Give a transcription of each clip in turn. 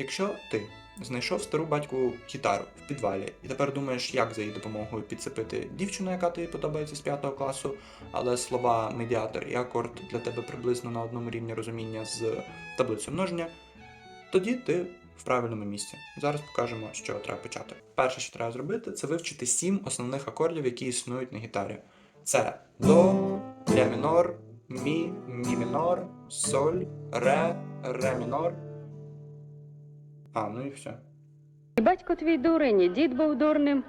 Якщо ти знайшов стару батьку гітару в підвалі і тепер думаєш, як за її допомогою підцепити дівчину, яка тобі подобається з 5 класу, але слова медіатор і акорд для тебе приблизно на одному рівні розуміння з таблицею множення, тоді ти в правильному місці. Зараз покажемо, чого треба почати. Перше, що треба зробити, це вивчити сім основних акордів, які існують на гітарі. Це до, ля мінор, мі, мі мінор, соль, ре, ре мінор. А, ну і все. І Батько твій дурень, і дід був дурним,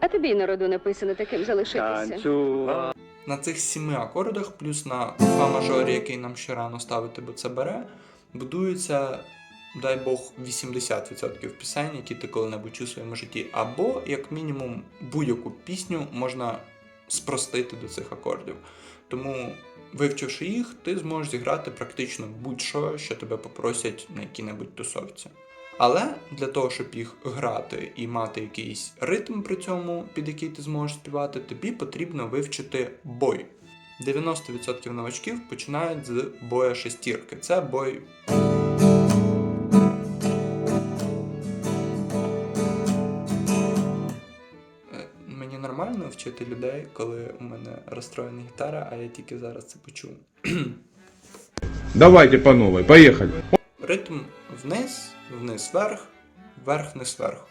а тобі й народу написано таким залишитися. На цих сіми акордах, плюс на фа мажорі, який нам ще рано ставити, бо це бере, будується, дай Бог, 80% пісень, які ти коли-небудь чув у своєму житті. Або, як мінімум, будь-яку пісню можна спростити до цих акордів. Тому, вивчивши їх, ти зможеш зіграти практично будь-що, що тебе попросять на якій-небудь тусовці. Але для того, щоб їх грати і мати якийсь ритм при цьому, під який ти зможеш співати, тобі потрібно вивчити бой. 90% новачків починають з боя шестірки. Це бой. Е, Мені нормально вчити людей, коли у мене розстроєна гітара, а я тільки зараз це почув. Давайте по новой, поехали. Ритм вниз, вниз вверх, вверх вниз вверх.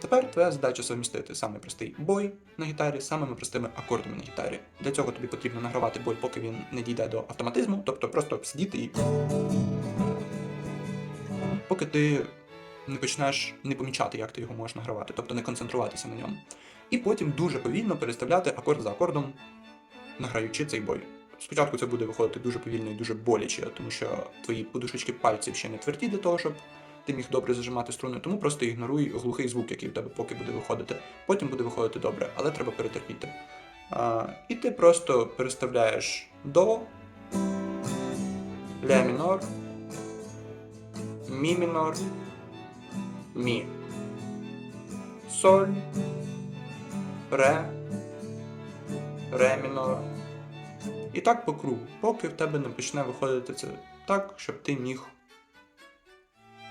Тепер твоя задача совмістити самий простий бой на гітарі з самими простими акордами на гітарі. Для цього тобі потрібно награвати бой, поки він не дійде до автоматизму, тобто просто сидіти і. Поки ти не почнеш не помічати, як ти його можеш награвати, тобто не концентруватися на ньому. І потім дуже повільно переставляти акорд за акордом, награючи цей бой. Спочатку це буде виходити дуже повільно і дуже боляче, тому що твої подушечки пальців ще не тверді для того, щоб ти міг добре зажимати струни, тому просто ігноруй глухий звук, який в тебе поки буде виходити. Потім буде виходити добре, але треба перетерпіти. А, і ти просто переставляєш до, ля мінор, мі мінор, мі, соль, ре, ре мінор. І так по кругу, поки в тебе не почне виходити це так, щоб ти міг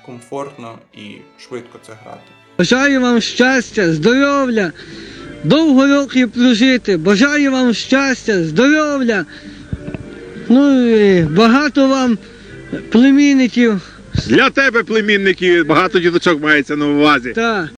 комфортно і швидко це грати. Бажаю вам щастя, здоров'я, довго років прожити. Бажаю вам щастя, здоров'я. Ну і багато вам племінників. Для тебе, племінники, багато діточок мається на увазі. Та.